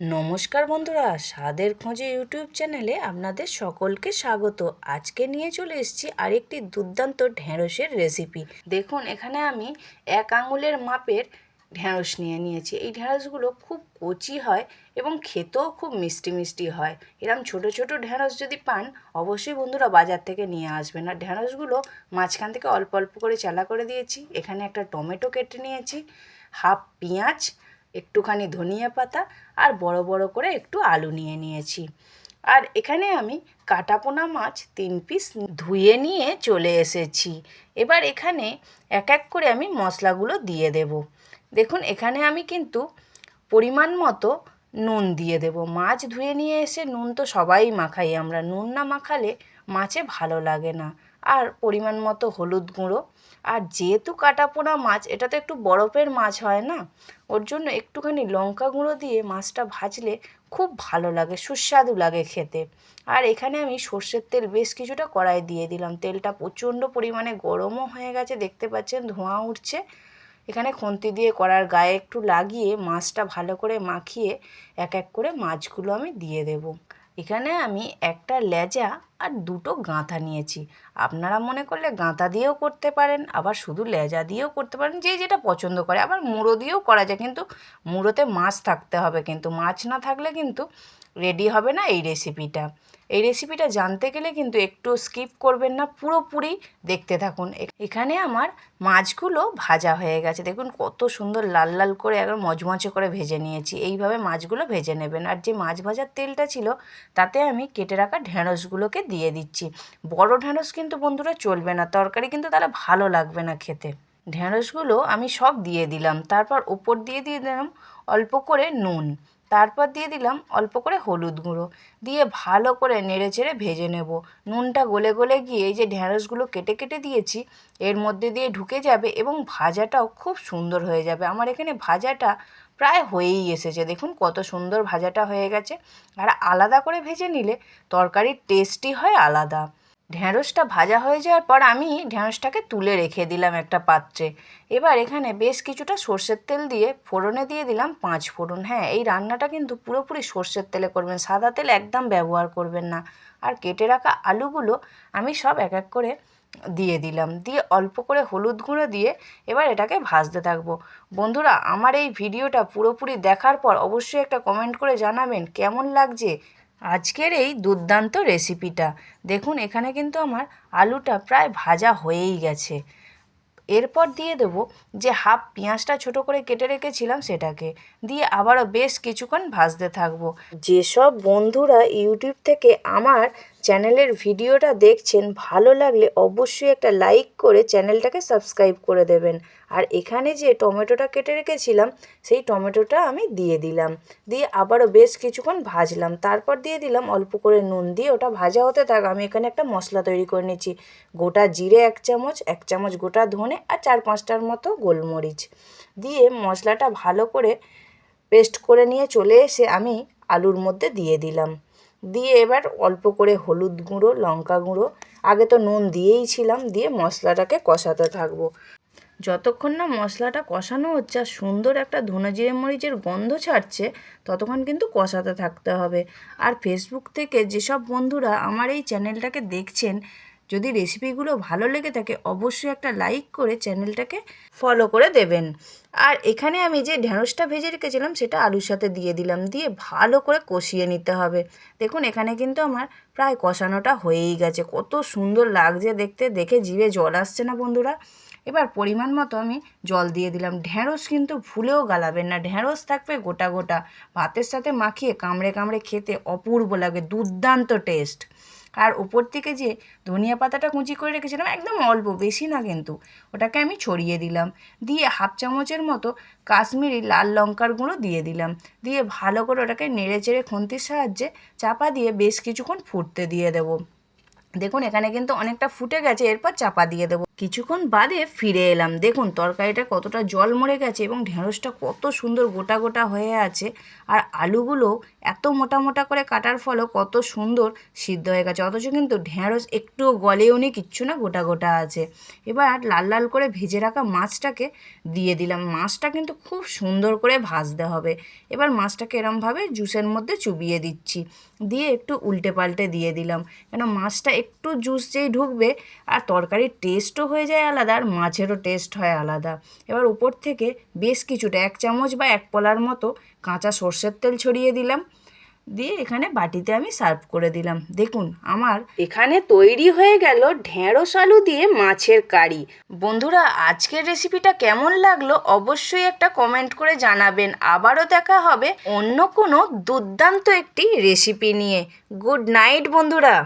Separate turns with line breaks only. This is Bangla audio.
নমস্কার বন্ধুরা, স্বাদের খোঁজে ইউটিউব চ্যানেলে আপনাদের সকলকে স্বাগত। আজকে নিয়ে চলে এসেছি আরেকটি দুর্দান্ত ঢ্যাঁড়সের রেসিপি। দেখুন, এখানে আমি এক আঙুলের মাপের ঢেঁড়স নিয়ে নিয়েছি। এই ঢেঁড়সগুলো খুব কচি হয় এবং খেতেও খুব মিষ্টি মিষ্টি হয়। এরম ছোট ছোট ঢেঁড়স যদি পান, অবশ্যই বন্ধুরা বাজার থেকে নিয়ে আসবেন। আর ঢেঁড়সগুলো মাঝখান থেকে অল্প অল্প করে চালা করে দিয়েছি। এখানে একটা টমেটো কেটে নিয়েছি, হাফ পেঁয়াজ একটুখানি ধনিয়া পাতা আর বড় বড় করে একটু আলু নিয়ে নিয়েছি। আর এখানে আমি কাটাপোনা মাছ তিন পিস ধুয়ে নিয়ে চলে এসেছি। এবার এখানে এক এক করে আমি মশলাগুলো দিয়ে দেব। দেখুন, এখানে আমি কিন্তু পরিমাণ মতো নুন দিয়ে দেব। মাছ ধুয়ে নিয়ে এসে নুন তো সবাই মাখাই আমরা নুন না মাখালে মাছে ভালো লাগে না। আর পরিমাণ মতো হলুদ গুঁড়ো। আর যেহেতু কাটাপোনা মাছ, এটা তো একটু বরফের মাছ হয় না? ওর জন্য একটুখানি লঙ্কা গুঁড়ো দিয়ে মাছটা ভাজলে খুব ভালো লাগে, সুস্বাদু লাগে খেতে। আর এখানে আমি সর্ষের তেল বেশ কিছুটা কড়াই দিয়ে দিলাম। তেলটা প্রচণ্ড পরিমাণে গরমও হয়ে গেছে, দেখতে পাচ্ছেন ধোঁয়া উঠছে। এখানে খুন্তি দিয়ে কড়ার গায়ে একটু লাগিয়ে মাছটা ভালো করে মাখিয়ে এক এক করে মাছগুলো আমি দিয়ে দেবো। এখানে আমি একটা লেজা আর দুটো গাঁথা নিয়েছি। আপনারা মনে করলে গাঁথা দিয়েও করতে পারেন, আবার শুধু লেজা দিয়েও করতে পারেন, যে যেটা পছন্দ করে। আবার মুড়ো দিয়েও করা যায়, কিন্তু মুড়োতে মাছ থাকতে হবে, কিন্তু মাছ না থাকলে কিন্তু রেডি হবে না এই রেসিপিটা এই রেসিপিটা জানতে গেলে কিন্তু একটু স্কিপ করবেন না, পুরোপুরি দেখতে থাকুন। এখানে আমার মাছগুলো ভাজা হয়ে গেছে। দেখুন কত সুন্দর লাল লাল করে একদম মচমচে করে ভেজে নিয়েছি। এইভাবে মাছগুলো ভেজে নেবেন। আর যে মাছ ভাজার তেলটা ছিল, তাতে আমি কেটে রাখা ঢ্যাঁড়সগুলোকে দিয়ে দিচ্ছি। বড় ঢ্যাঁড়স কিন্তু বন্ধুরা চলবে না, তরকারি কিন্তু তাহলে ভালো লাগবে না খেতে। ঢ্যাঁড়সগুলো আমি সব দিয়ে দিলাম। তারপর ওপর দিয়ে দিয়ে দিলাম অল্প করে নুন। তারপর দিয়ে দিলাম অল্প করে হলুদ গুঁড়ো। দিয়ে ভালো করে নেড়ে চেড়ে ভেজে নেব। নুনটা গলে গলে গিয়ে এই যে ঢ্যাঁড়সগুলো কেটে কেটে দিয়েছি, এর মধ্যে দিয়ে ঢুকে যাবে এবং ভাজাটাও খুব সুন্দর হয়ে যাবে। আমার এখানে ভাজাটা প্রায় হয়েই এসেছে। দেখুন কত সুন্দর ভাজাটা হয়ে গেছে। আর আলাদা করে ভেজে নিলে তরকারির টেস্টই হয় আলাদা। ঢ্যাঁড়সটা ভাজা হয়ে যাওয়ার পর আমি ঢ্যাঁড়সটাকে তুলে রেখে দিলাম একটা পাত্রে। এবার এখানে বেশ কিছুটা সর্ষের তেল দিয়ে ফোড়নে দিয়ে দিলাম পাঁচ ফোড়ন। হ্যাঁ এই রান্নাটা কিন্তু পুরোপুরি সর্ষের তেলে করবেন, সাদা তেল একদম ব্যবহার করবেন না। আর কেটে রাখা আলুগুলো আমি সব এক এক করে দিয়ে দিলাম। দিয়ে অল্প করে হলুদ গুঁড়ো দিয়ে এবার এটাকে ভাজতে থাকব। বন্ধুরা, আমার এই ভিডিওটা পুরোপুরি দেখার পর অবশ্যই একটা কমেন্ট করে জানাবেন, কেমন লাগছে? আজকের এই দুর্দান্ত রেসিপিটা দেখুন, এখানে কিন্তু আমার আলুটা প্রায় ভাজা হয়েই গেছে। এরপর দিয়ে দেবো যে হাফ পেঁয়াজটা ছোট করে কেটে রেখেছিলাম সেটাকে। দিয়ে আবারও বেশ কিছুক্ষণ ভাজতে থাকব। যেসব বন্ধুরা ইউটিউব থেকে আমার চ্যানেলের ভিডিওটা দেখছেন, ভালো লাগলে অবশ্যই একটা লাইক করে চ্যানেলটাকে সাবস্ক্রাইব করে দেবেন। আর এখানে যে টমেটোটা কেটে রেখেছিলাম, সেই টমেটোটা আমি দিয়ে দিলাম। দিয়ে আবারও বেশ কিছুক্ষণ ভাজলাম। তারপর দিয়ে দিলাম অল্প করে নুন দিয়ে ওটা ভাজা হতে থাক। আমি এখানে একটা মশলা তৈরি করে নিয়েছি গোটা জিরে এক চামচ এক চামচ গোটা ধনে আর চার পাঁচটার মতো গোলমরিচ। দিয়ে মশলাটা ভালো করে পেস্ট করে নিয়ে চলে এসে আমি আলুর মধ্যে দিয়ে দিলাম। দিয়ে এবার অল্প করে হলুদ গুঁড়ো, লঙ্কা গুঁড়ো, আগে তো নুন দিয়েই ছিলাম, দিয়ে মশলাটাকে কষাতে থাকব। যতক্ষণ না মশলাটা কষানো হচ্ছে আর সুন্দর একটা ধনে জিরে মরিচের গন্ধ ছাড়ছে, ততক্ষণ কিন্তু কষাতে থাকতে হবে। আর ফেসবুক থেকে যেসব বন্ধুরা আমার এই চ্যানেলটাকে দেখছেন যদি রেসিপিগুলো ভালো লেগে থাকে, অবশ্যই একটা লাইক করে চ্যানেলটাকে ফলো করে দেবেন। আর এখানে আমি যে ঢ্যাঁড়সটা ভেজে রেখেছিলাম, সেটা আলুর সাথে দিয়ে দিলাম। দিয়ে ভালো করে কষিয়ে নিতে হবে। দেখুন, এখানে কিন্তু আমার প্রায় কষানোটা হয়েই গেছে। কত সুন্দর লাগছে দেখতে। দেখে জিভে জল আসছে না বন্ধুরা। এবার পরিমাণ মতো আমি জল দিয়ে দিলাম। ঢ্যাঁড়স কিন্তু ভুলেও গালাবেন না। ঢ্যাঁড়স থাকবে গোটা গোটা। ভাতের সাথে মাখিয়ে কামড়ে কামড়ে খেতে অপূর্ব লাগে। দুর্দান্ত টেস্ট আর ওপর থেকে যে ধনিয়া পাতাটা কুচি করে রেখেছিলাম, একদম অল্প, বেশি না কিন্তু। ওটাকে আমি ছড়িয়ে দিলাম। দিয়ে হাফ চামচের মতো কাশ্মীরি লাল লঙ্কার গুঁড়ো দিয়ে দিলাম। দিয়ে ভালো করে ওটাকে নেড়ে চেড়ে খুন্তির সাহায্যে চাপা দিয়ে বেশ কিছুক্ষণ ফুটতে দিয়ে দেবো। দেখুন, এখানে কিন্তু অনেকটা ফুটে গেছে, এরপর চাপা দিয়ে দেবো। কিছুক্ষণ বাদে ফিরে এলাম। দেখুন, তরকারিটা কতটা জল মরে গেছে এবং ঢেঁড়সটা কত সুন্দর গোটা গোটা হয়ে আছে। আর আলুগুলো এত মোটা মোটা করে কাটার ফলেও কত সুন্দর সিদ্ধ হয়ে গেছে। অথচ কিন্তু ঢেঁড়স একটুও গলেও নি, কিচ্ছু না, গোটা গোটা আছে। এবার লাল লাল করে ভেজে রাখা মাছটাকে দিয়ে দিলাম। মাছটা কিন্তু খুব সুন্দর করে ভাজতে হবে। এবার মাছটাকে এরমভাবে জুসের মধ্যে চুবিয়ে দিচ্ছি। দিয়ে একটু উল্টে পাল্টে দিয়ে দিলাম। কেন, মাছটা একটু জুস যেই ঢুকবে, আর তরকারির টেস্টও হয়ে যায় আলাদা, আর মাছেরও টেস্ট হয় আলাদা। এবার উপর থেকে বেশ কিছুটা, এক চামচ বা এক পলার মতো কাঁচা সর্ষের তেল ছড়িয়ে দিলাম। দিয়ে এখানে বাটিতে আমি সার্ভ করে দিলাম। দেখুন, আমার এখানে তৈরি হয়ে গেল ঢেঁড়স আলু দিয়ে মাছের কারি। বন্ধুরা, আজকের রেসিপিটা কেমন লাগল অবশ্যই একটা কমেন্ট করে জানাবেন। আবারও দেখা হবে অন্য কোনো দুর্দান্ত একটি রেসিপি নিয়ে। গুড নাইট বন্ধুরা!